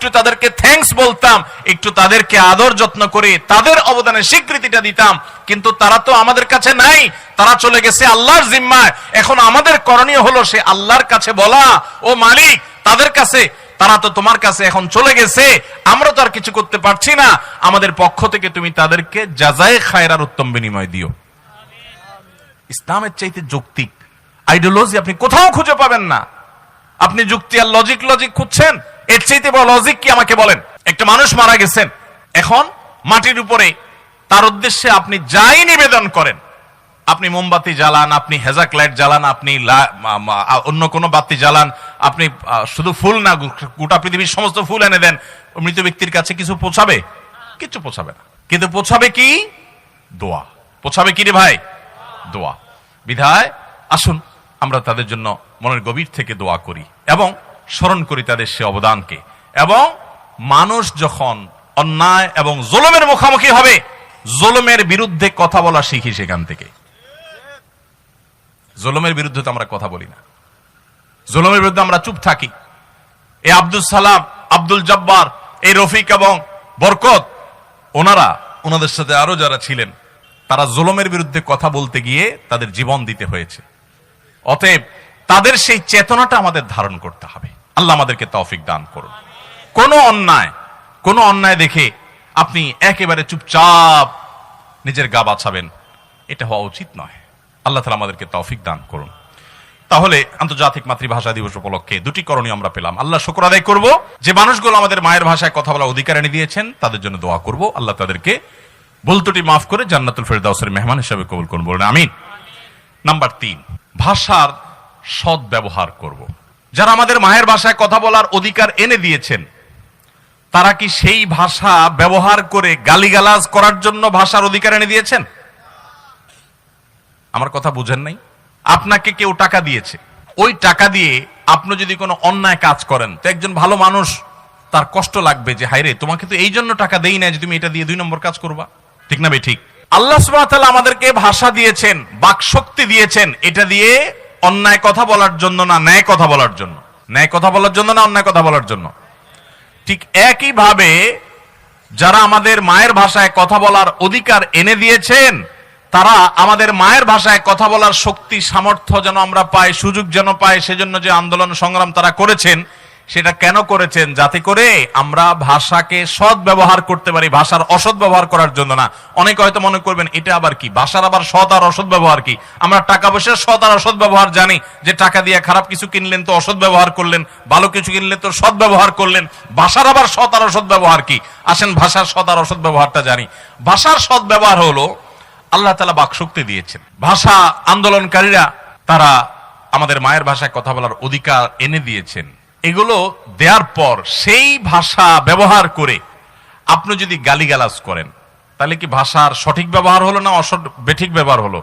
একটু তাদেরকে থ্যাঙ্কস বলতাম, একটু তাদেরকে আদর যত্ন করে তাদের অবদানের স্বীকৃতিটা দিতাম। কিন্তু তারা তো আমাদের কাছে নাই, তারা চলে গেছে আল্লাহর জিম্মায়। এখন আমাদের করণীয় হলো সে আল্লাহর কাছে বলা, ও মালিক, তাদের কাছে, তারা তো তোমার কাছে এখন চলে গেছে, আমরা তো আর কিছু করতে পারছি না। আমাদের পক্ষ থেকে তুমি তাদেরকে যাজায় খায়রার উত্তম বিনিময় দিও। ইসলামের চাইতে যৌক্তিক। আইডিওলজি আপনি কোথাও খুঁজে পাবেন না। আপনি যুক্তি আর লজিক লজিক খুঁজছেন? এর চাইতে বড় লজিক কি আমাকে বলেন? একটা মানুষ মারা গেছেন, এখন মাটির উপরে তার উদ্দেশ্যে আপনি যাই নিবেদন করেন, আপনি মোমবাতি জ্বালান, আপনি হেজাক লাইট জ্বালান, আপনি অন্য কোনো বাতি জ্বালান, আপনি শুধু ফুল না গোটা পৃথিবীর সমস্ত ফুল এনে দেন, মৃত ব্যক্তির কাছে কিছু পৌঁছাবে? কিছু পৌঁছাবে না। কিন্তু পৌঁছাবে কি? দোয়া। পৌঁছাবে কি রে ভাই? দোয়া। বিধায়, আসুন, আমরা তাদের জন্য মনের গভীর থেকে দোয়া করি। এবং স্মরণ করি তাদের সে অবদানকে। এবং মানুষ যখন অন্যায় এবং জোলমের মুখোমুখি হবে, জোলমের বিরুদ্ধে কথা বলা শিখি সেখান থেকে। জোলমের বিরুদ্ধে তো আমরা কথা বলি না। জোলমের বিরুদ্ধে আমরা চুপ থাকি। এই আব্দুল সালাম, আব্দুল জব্বার, এই রফিক এবং বরকত, ওনারা, ওনাদের সাথে আরও যারা ছিলেন, তারা জুলমের বিরুদ্ধে কথা বলতে গিয়ে তাদের জীবন দিতে হয়েছে। অতএব তাদের সেই চেতনাটা আমাদের ধারণ করতে হবে। আল্লাহ আমাদেরকে তৌফিক দান করুন। কোনো অন্যায় কোনো অন্যায় দেখে আপনি একেবারে চুপচাপ নিজের গা বাছাবেন এটা হওয়া উচিত নয়। আল্লাহ তালা আমাদেরকে তৌফিক দান করুন। তাহলে আন্তর্জাতিক মাতৃভাষা দিবস উপলক্ষে দুটি করণীয় আমরা পেলাম। আল্লাহ শুক্র আদায় করব। যে মানুষগুলো আমাদের মায়ের ভাষায় কথা বলার অধিকার এনে দিয়েছেন, তাদের জন্য দোয়া করব। আল্লাহ তাদেরকে বলতুটি মাফ করে জান্নাতুল ফেরদাউসের মেহমান হিসেবে কবুল করুন বলেন, আমিন। নাম্বার তিন, ভাষার সৎ ব্যবহার করব। যারা আমাদের মায়ের ভাষায় কথা বলার অধিকার এনে দিয়েছেন, তারা কি সেই ভাষা ব্যবহার করে গালিগালাজ করার জন্য ভাষার অধিকার এনে দিয়েছেন? আমার কথা বুঝেন নাই? আপনাকে কেউ টাকা দিয়েছে। ওই টাকা দিয়ে আপনি যদি কোনো অন্যায় কাজ করেন, তো একজন ভালো মানুষ, তার কষ্ট লাগবে যে হাইরে তোমাকে তো এই জন্য টাকা দেই না যে তুমি এটা দিয়ে দুই নম্বর কাজ করবা? ঠিক না ভাই ঠিক। আল্লাহ তাআলা আমাদেরকে ভাষা দিয়েছেন বাক শক্তি দিয়েছেন, এটা দিয়ে অন্যায় কথা বলার জন্য না ন্যায় কথা বলার জন্য? ন্যায় কথা বলার জন্য না অন্যায় কথা বলার জন্য? ঠিক একইভাবে যারা আমাদের মায়ের ভাষায় কথা বলার অধিকার এনে দিয়েছেন, তারা আমাদের মায়ের ভাষায় কথা বলার শক্তি, সামর্থ্য যেন আমরা পাই, সুযোগ যেন পাই, সেজন্য যে আন্দোলন সংগ্রাম তারা করেছেন সেটা কেন করেছেন যাতে করে আমরা ভাষাকে সৎ ব্যবহার করতে পারি, ভাষার অসৎ ব্যবহার করার জন্য না। অনেকে হয়তো মনে করবেন, এটা আবার কি? ভাষার আবার সৎ আর অসৎ ব্যবহার কি? আমরা টাকা পয়সার সৎ আর অসৎ ব্যবহার জানি, যে টাকা দিয়ে খারাপ কিছু কিনলেন তো অসৎ ব্যবহার করলেন, ভালো কিছু কিনলেন তো সৎ ব্যবহার করলেন, ভাষার আবার সৎ আর অসৎ ব্যবহার কি? আসেন ভাষার সৎ আর অসৎ ব্যবহারটা জানি। ভাষার সৎ ব্যবহার হলো, আল্লাহ তালা বাকশক্তি দিয়েছেন। ভাষা আন্দোলনকারীরা, তারা আমাদের মায়ের ভাষায় কথা বলার অধিকার এনে দিয়েছেন। এগুলো দেওয়ার পর সেই ভাষা ব্যবহার করে আপনি যদি গালিগালাজ করেন, তাহলে কি ভাষার সঠিক ব্যবহার হলো না অসৎ বেঠিক ব্যবহার হলো?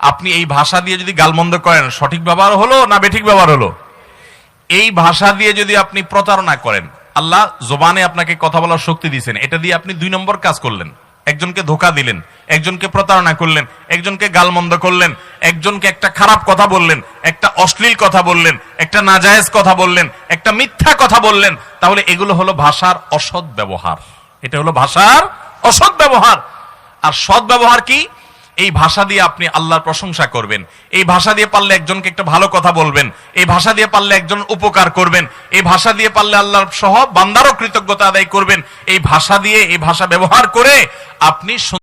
আপনি এই ভাষা দিয়ে যদি গালমন্দ করেন, সঠিক ব্যবহার হলো না বেঠিক ব্যবহার হলো? এই ভাষা দিয়ে যদি আপনি প্রতারণা করেন, আল্লাহ জবানে আপনাকে কথা বলার শক্তি দিয়েছেন। এটা দিয়ে আপনি দুই নম্বর কাজ করলেন। একজনকে ধোকা দিলেন, একজনকে প্রতারণা করলেন, একজনকে গালমন্দ করলেন একজনকে একটা খারাপ কথা বললেন, একটা অশ্লীল কথা বললেন, একটা নাজায়েজ কথা বললেন, একটা মিথ্যা কথা বললেন, তাহলে এগুলো হলো ভাষার অসৎ ব্যবহার। এটা হলো ভাষার অসৎ ব্যবহার। আর সৎ ব্যবহার কি? এই ভাষা দিয়ে আপনি আল্লাহর প্রশংসা করবেন। এই ভাষা দিয়ে পারলে একজনকে একটা ভালো কথা বলবেন। এই ভাষা দিয়ে পারলে একজন উপকার করবেন। এই ভাষা দিয়ে পারলে আল্লাহর সহ বান্দারও কৃতজ্ঞতা আদায় করবেন। এই ভাষা দিয়ে এই ভাষা ব্যবহার করে আপনি